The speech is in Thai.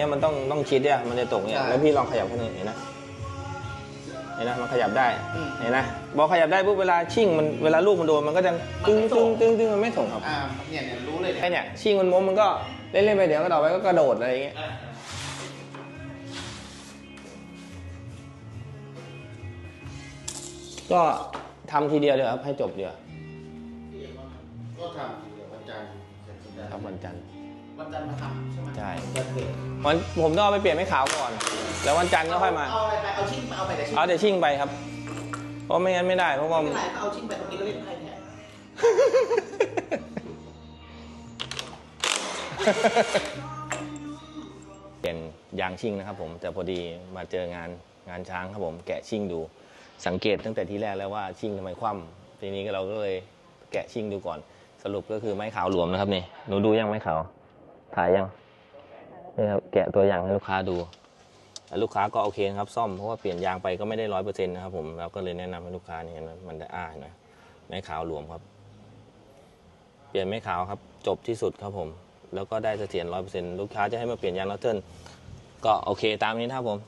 เนี่ยมันต้องต้องชิดเนี่ยมันจะตกเนี่ยใช่ แล้วพี่ลองขยับให้หน่อยเห็นนะเห็นนะมันขยับได้อืม เห็นนะพอขยับได้ปุ๊บเวลาชิ่งมันเวลาลูกมันโดนมันก็จะตึ้งตึ้งตึ้งตึ้งมันไม่ส่งครับอ่าเนี่ยเนี่ยรู้เลยเนี่ยไอเนี่ยชิ่งมันม้มมันก็เล่นเล่นไปเดี๋ยวก็ต่อไปก็กระโดดอะไรอย่างเงี้ยอ่าก็ทำทีเดียวเลยครับให้จบเดียวก็ ครับวันจันทร์วันจันทร์มาทำใช่ไหมใช่วันเกิดวันผมต้องเอาไปเปลี่ยนไม่ขาวก่อน แล้ววันจันทร์ก็ค่อยมา เอาอะไรไปเอาชิ่งไปเอาไปแต่ชิ่งเอาแต่ชิ่งไปครับ เพราะไม่งั้นไม่ได้เพราะว่าไม่เป็นไรก็เอาชิ่งไปตรงนี้ก็เล่นไพ่แทนเปลี่ยนยางชิ่งนะครับ ผมแต่พอดีมาเจองานงานช้างครับผมแกะชิ่งดู สังเกตตั้งแต่ที่แรกแล้วว่าชิ่งทำไมคว่ำทีนี้ก็เราก็เลยแกะชิ่งดูก่อน สรุปก็คือไม้ขาวหลวมนะครับนี่หนูดูยังไม้ขาวถ่ายยังนี่ครับแกะตัวอย่างให้ลูกค้าดูแต่ลูกค้าก็โอเคครับซ่อมเพราะว่าเปลี่ยนยางไปก็ไม่ได้ร้อยเปอร์เซ็นต์นะครับผมเราก็เลยแนะนำให้ลูกค้านี่เห็นไหมมันจะอ้าเห็นะไม้ขาวหลวมครับ เปลี่ยนไม้ขาวครับจบที่สุดครับผม แล้วก็ได้เสถียรร้อยเปอร์เซ็นต์ลูกค้าจะให้มาเปลี่ยนยางนอตเทิลก็โอเคตามนี้นะครับผม